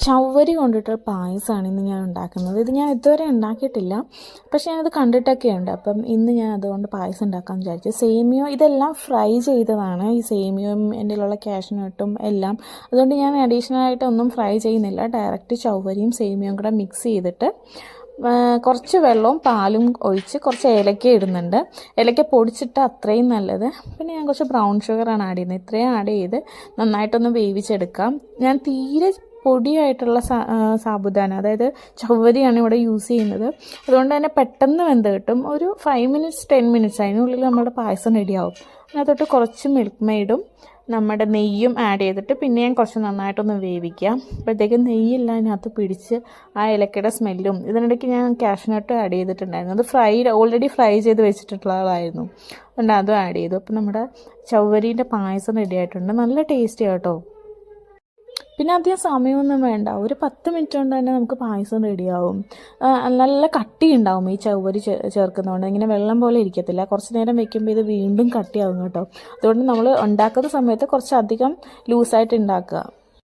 ചവ്വരി കൊണ്ടിട്ടൊരു പായസമാണ് ഇന്ന് ഞാൻ ഉണ്ടാക്കുന്നത്. ഇത് ഞാൻ ഇതുവരെ ഉണ്ടാക്കിയിട്ടില്ല. പക്ഷേ ഞാനത് കണ്ടിട്ടൊക്കെ ഉണ്ട്. അപ്പം ഇന്ന് ഞാൻ അതുകൊണ്ട് പായസം ഉണ്ടാക്കാമെന്ന് വിചാരിച്ചു. സേമിയോ ഇതെല്ലാം ഫ്രൈ ചെയ്തതാണ്. ഈ സേമിയോയും എന്റെ ഉള്ള കാഷ്നട്ടും എല്ലാം. അതുകൊണ്ട് ഞാൻ അഡീഷണൽ ആയിട്ട് ഒന്നും ഫ്രൈ ചെയ്യുന്നില്ല. ഡയറക്റ്റ് ചവ്വരിയും സേമിയോയും കൂടെ മിക്സ് ചെയ്തിട്ട് കുറച്ച് വെള്ളവും പാലും ഒഴിച്ച് കുറച്ച് ഏലക്ക ഇടുന്നുണ്ട്. ഏലക്ക പൊടിച്ചിട്ട് അത്രയും നല്ലത്. പിന്നെ ഞാൻ കുറച്ച് ബ്രൗൺ ഷുഗറാണ് ആഡ് ചെയ്യുന്നത്. ഇത്രയും ആഡ് ചെയ്ത് നന്നായിട്ടൊന്ന് വേവിച്ചെടുക്കാം. ഞാൻ തീരെ പൊടിയായിട്ടുള്ള സാബുദാന അതായത് ചവ്വരിയാണ് ഇവിടെ യൂസ് ചെയ്യുന്നത്. അതുകൊണ്ട് തന്നെ പെട്ടെന്ന് വെന്ത് കിട്ടും. ഒരു ഫൈവ് മിനിറ്റ്സ് ടെൻ മിനിറ്റ്സ് അതിനുള്ളിൽ നമ്മുടെ പായസം റെഡിയാവും അതിനകത്തോട്ട് കുറച്ച് മിൽക്ക് മെയ്ഡും നമ്മുടെ നെയ്യും ആഡ് ചെയ്തിട്ട് പിന്നെ ഞാൻ കുറച്ച് നന്നായിട്ടൊന്ന് വേവിക്കാം. അപ്പോഴത്തേക്കും നെയ്യെല്ലാം അതിനകത്ത് പിടിച്ച് ആ ഇലക്കയുടെ സ്മെല്ലും ഇതിനിടയ്ക്ക് ഞാൻ കാഷ്നട്ട് ആഡ് ചെയ്തിട്ടുണ്ടായിരുന്നു. അത് ഫ്രൈ ഓൾറെഡി ഫ്രൈ ചെയ്ത് വെച്ചിട്ടുള്ളതായിരുന്നു അതുകൊണ്ട് അതും ആഡ് ചെയ്തു. അപ്പോൾ നമ്മുടെ ചവ്വരീന്റെ പായസം റെഡി ആയിട്ടുണ്ട്. നല്ല ടേസ്റ്റി കേട്ടോ. പിന്നെ അധികം സമയമൊന്നും വേണ്ട. ഒരു പത്ത് മിനിറ്റ് കൊണ്ട് തന്നെ നമുക്ക് പായസം റെഡിയാവും നല്ല കട്ടി ഉണ്ടാവും ഈ ചവ്വരി ചേർക്കുന്നതുകൊണ്ട് ഇങ്ങനെ വെള്ളം പോലെ ഇരിക്കത്തില്ല. കുറച്ച് നേരം വെക്കുമ്പോൾ ഇത് വീണ്ടും കട്ടിയാവും കേട്ടോ. അതുകൊണ്ട് നമ്മൾ ഉണ്ടാക്കുന്ന സമയത്ത് കുറച്ചധികം ലൂസായിട്ട് ഉണ്ടാക്കുക.